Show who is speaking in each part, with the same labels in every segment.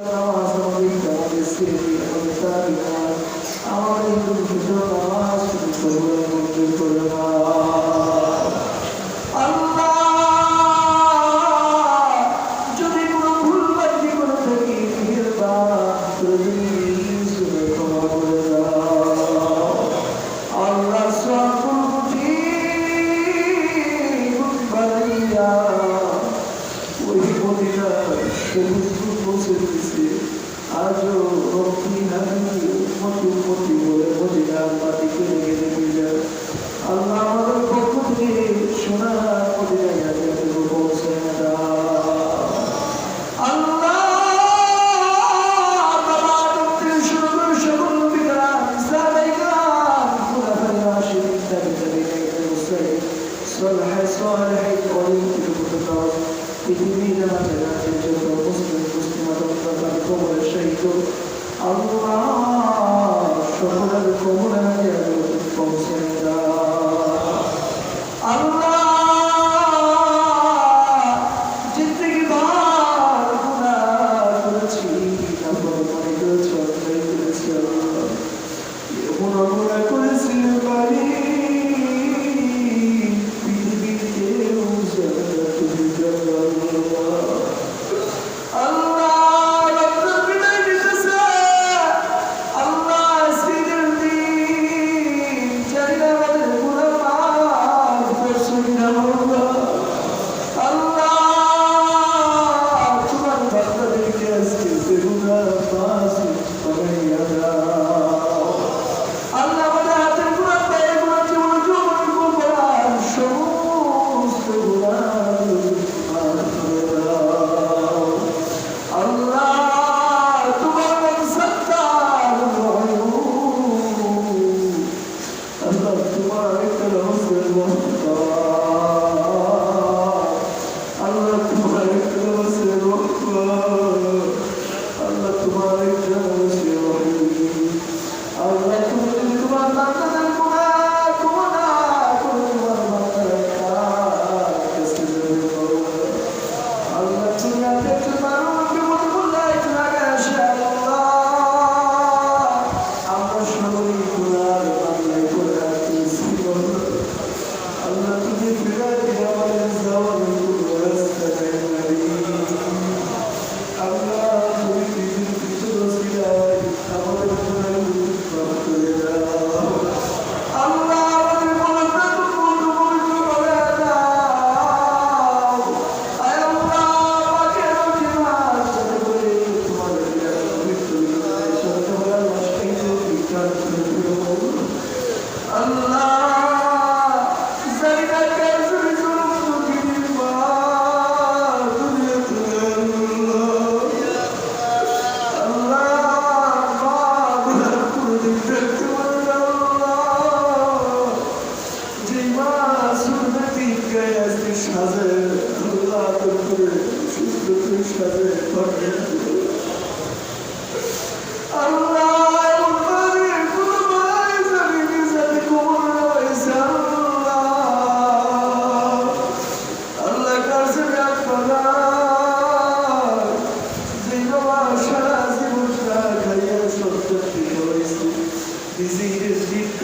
Speaker 1: আমাদের সলাহে সলাহে অলিখিত প্রতকার পৃথিবীর নামে রাজ্যের জন্য মুসলিম মুসলিমা তত্ত্বাবধান কোমরের সহিত আল্লাহ সকলের কোমরে পৌঁছে দেয়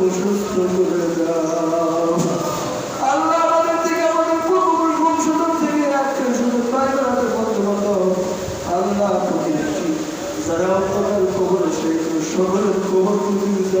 Speaker 1: অসুস্থ করে দাও আল্লাহ আমাদের থেকে আমাদের পূর্বপুরুষ বংশধর থেকে আত্মীয় স্বজন বন্ধু বান্ধব আল্লাহ প্রতিবেশী যারা অন্ধকার কবর সেই কবর প্রতিযোগিতা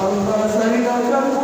Speaker 1: Allah seni de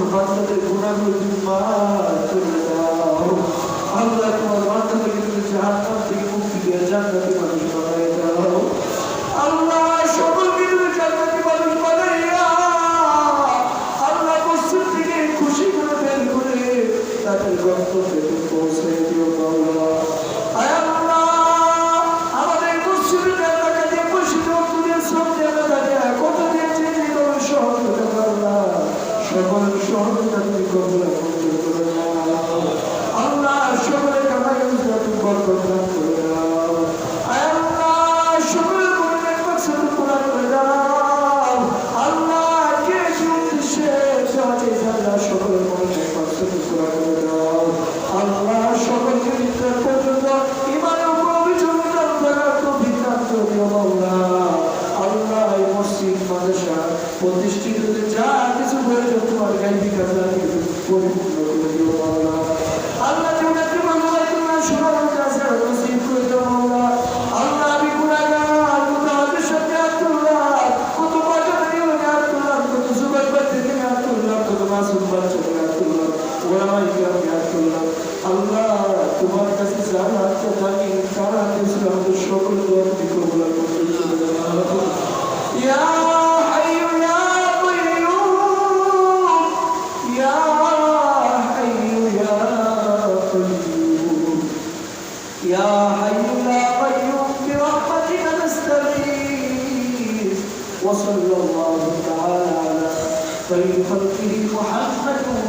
Speaker 1: তোমার বান্দাদের গুণাগুলো তুমি মাফ থেকে মুক্তি দিয়ে জান্নাতে মানুষ বানাই খুশি করে বের করে তাদের গন্তব্যে পৌঁছে দিও।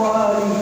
Speaker 1: quality